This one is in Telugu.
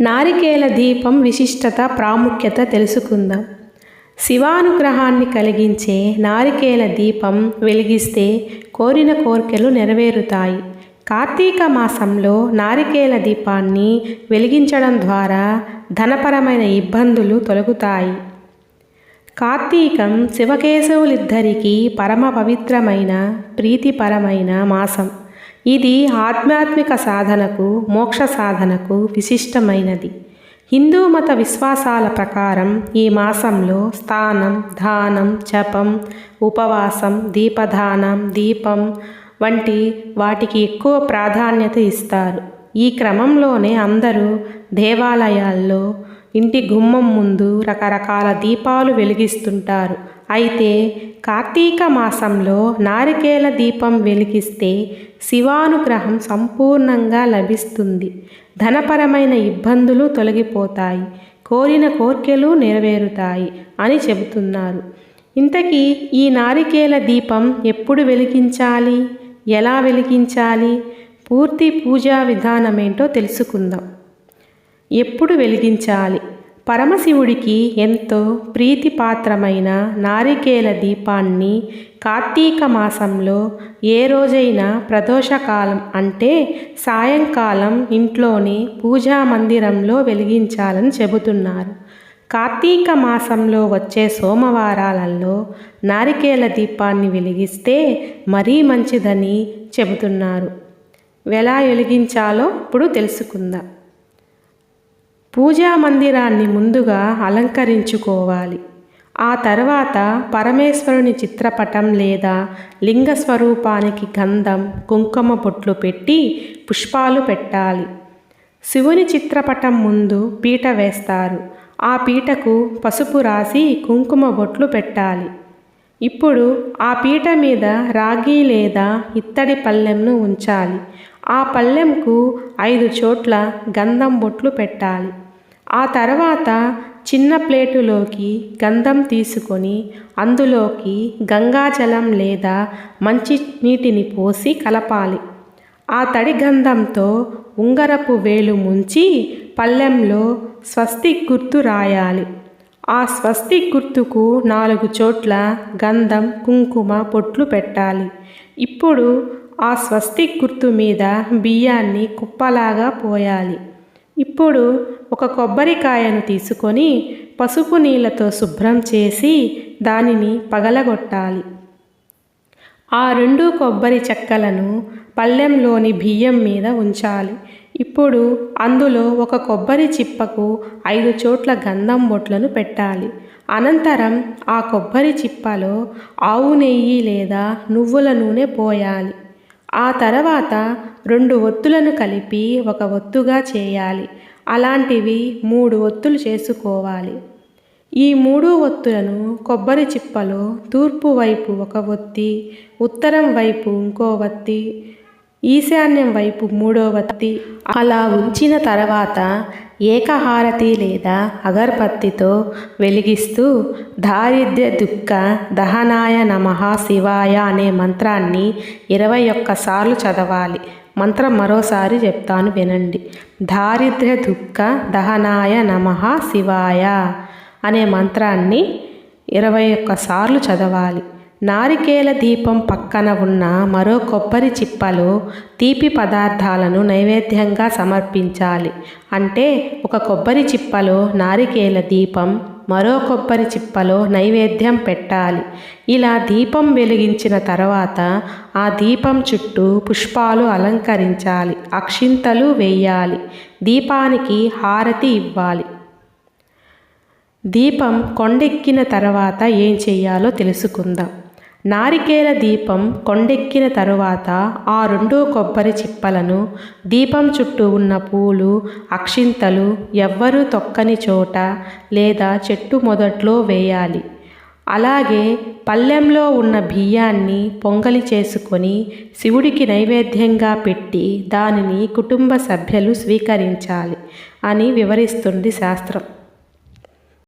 నారికేల దీపం విశిష్టత ప్రాముఖ్యత తెలుసుకుందాం. శివానుగ్రహాన్ని కలిగించే నారికేల దీపం వెలిగిస్తే కోరిన కోర్కెలు నెరవేరుతాయి. కార్తీక మాసంలో నారికేల దీపాన్ని వెలిగించడం ద్వారా ధనపరమైన ఇబ్బందులు తొలగుతాయి. కార్తీకం శివకేశవులిద్దరికీ పరమ పవిత్రమైన ప్రీతిపరమైన మాసం. ఇది ఆధ్యాత్మిక సాధనకు మోక్ష సాధనకు విశిష్టమైనది. హిందూ మత విశ్వాసాల ప్రకారం ఈ మాసంలో స్థానం దానం జపం ఉపవాసం దీపదానం దీపం వంటి వాటికి ఎక్కువ ప్రాధాన్యత ఇస్తారు. ఈ క్రమంలోనే అందరూ దేవాలయాల్లో ఇంటి గుమ్మం ముందు రకరకాల దీపాలు వెలిగిస్తుంటారు. అయితే కార్తీక మాసంలో నారికేల దీపం వెలిగిస్తే శివానుగ్రహం సంపూర్ణంగా లభిస్తుంది. ధనపరమైన ఇబ్బందులు తొలగిపోతాయి. కోరిన కోర్కెలు నెరవేరుతాయి అని చెబుతున్నారు. ఇంతకీ ఈ నారికేల దీపం ఎప్పుడు వెలిగించాలి? ఎలా వెలిగించాలి? పూర్తి పూజా విధానమేంటో తెలుసుకుందాం. ఎప్పుడు వెలిగించాలి? పరమశివుడికి ఎంతో ప్రీతిపాత్రమైన నారికేల దీపాన్ని కార్తీక మాసంలో ఏ రోజైనా ప్రదోషకాలం అంటే సాయంకాలం ఇంట్లోని పూజా మందిరంలో వెలిగించాలని చెబుతున్నారు. కార్తీక మాసంలో వచ్చే సోమవారాలలో నారికేల దీపాన్ని వెలిగిస్తే మరీ మంచిదని చెబుతున్నారు. ఎలా వెలిగించాలో ఇప్పుడు తెలుసుకుందాం. పూజా మందిరాన్ని ముందుగా అలంకరించుకోవాలి. ఆ తర్వాత పరమేశ్వరుని చిత్రపటం లేదా లింగ స్వరూపానికి గంధం కుంకుమ బొట్లు పెట్టి పుష్పాలు పెట్టాలి. శివుని చిత్రపటం ముందు పీట వేస్తారు. ఆ పీటకు పసుపు రాసి కుంకుమ బొట్లు పెట్టాలి. ఇప్పుడు ఆ పీట మీద రాగి లేదా ఇత్తడి పళ్ళెంను ఉంచాలి. ఆ పళ్ళెంకు ఐదు చోట్ల గంధం బొట్లు పెట్టాలి. ఆ తర్వాత చిన్న ప్లేటులోకి గంధం తీసుకొని అందులోకి గంగాజలం లేదా మంచి నీటిని పోసి కలపాలి. ఆ తడి గంధంతో ఉంగరపు వేలు ముంచి పళ్ళెంలో స్వస్తి గుర్తు రాయాలి. ఆ స్వస్తి గుర్తుకు నాలుగు చోట్ల గంధం కుంకుమ పొట్లు పెట్టాలి. ఇప్పుడు ఆ స్వస్తి గుర్తు మీద బియ్యాన్ని కుప్పలాగా పోయాలి. ఇప్పుడు ఒక కొబ్బరికాయను తీసుకొని పసుపు నీళ్ళతో శుభ్రం చేసి దానిని పగలగొట్టాలి. ఆ రెండు కొబ్బరి చెక్కలను పళ్ళెంలోని బియ్యం మీద ఉంచాలి. ఇప్పుడు అందులో ఒక కొబ్బరి చిప్పకు ఐదు చోట్ల గంధం బొట్లను పెట్టాలి. అనంతరం ఆ కొబ్బరి చిప్పలో ఆవు నెయ్యి లేదా నువ్వుల నూనె పోయాలి. ఆ తర్వాత రెండు ఒత్తులను కలిపి ఒక ఒత్తుగా చేయాలి. అలాంటివి మూడు ఒత్తులు చేసుకోవాలి. ఈ మూడు ఒత్తులను కొబ్బరి చిప్పలో తూర్పు వైపు ఒక ఒత్తి ఉత్తరం వైపు ఇంకో ఒత్తి ఈశాన్యం వైపు మూడో వత్తి అలా ఉంచిన తర్వాత ఏకహారతి లేదా అగర్బత్తితో వెలిగిస్తూ దారిద్ర్య దుఃఖ దహనాయ నమ శివాయ అనే మంత్రాన్ని ఇరవై ఒక్కసార్లు చదవాలి. మంత్రం మరోసారి చెప్తాను వినండి. దారిద్ర్య దుఃఖ దహనాయ నమ శివాయ. అనే మంత్రాన్ని ఇరవై ఒక్కసార్లు చదవాలి. నారికేల దీపం పక్కన ఉన్న మరో కొబ్బరి చిప్పలో తీపి పదార్థాలను నైవేద్యంగా సమర్పించాలి. అంటే ఒక కొబ్బరి చిప్పలో నారికేల దీపం మరో కొబ్బరి చిప్పలో నైవేద్యం పెట్టాలి. ఇలా దీపం వెలిగించిన తర్వాత ఆ దీపం చుట్టూ పుష్పాలు అలంకరించాలి. అక్షింతలు వేయాలి. దీపానికి హారతి ఇవ్వాలి. దీపం కొండెక్కిన తర్వాత ఏం చెయ్యాలో తెలుసుకుందాం. నారికేల దీపం కొండెక్కిన తరువాత ఆ రెండు కొబ్బరి చిప్పలను దీపం చుట్టూ ఉన్న పూలు అక్షింతలు ఎవ్వరూ తొక్కని చోట లేదా చెట్టు మొదట్లో వేయాలి. అలాగే పల్లెంలో ఉన్న బియ్యాన్ని పొంగలి చేసుకొని శివుడికి నైవేద్యంగా పెట్టి దానిని కుటుంబ సభ్యులు స్వీకరించాలి అని వివరిస్తుంది శాస్త్రం.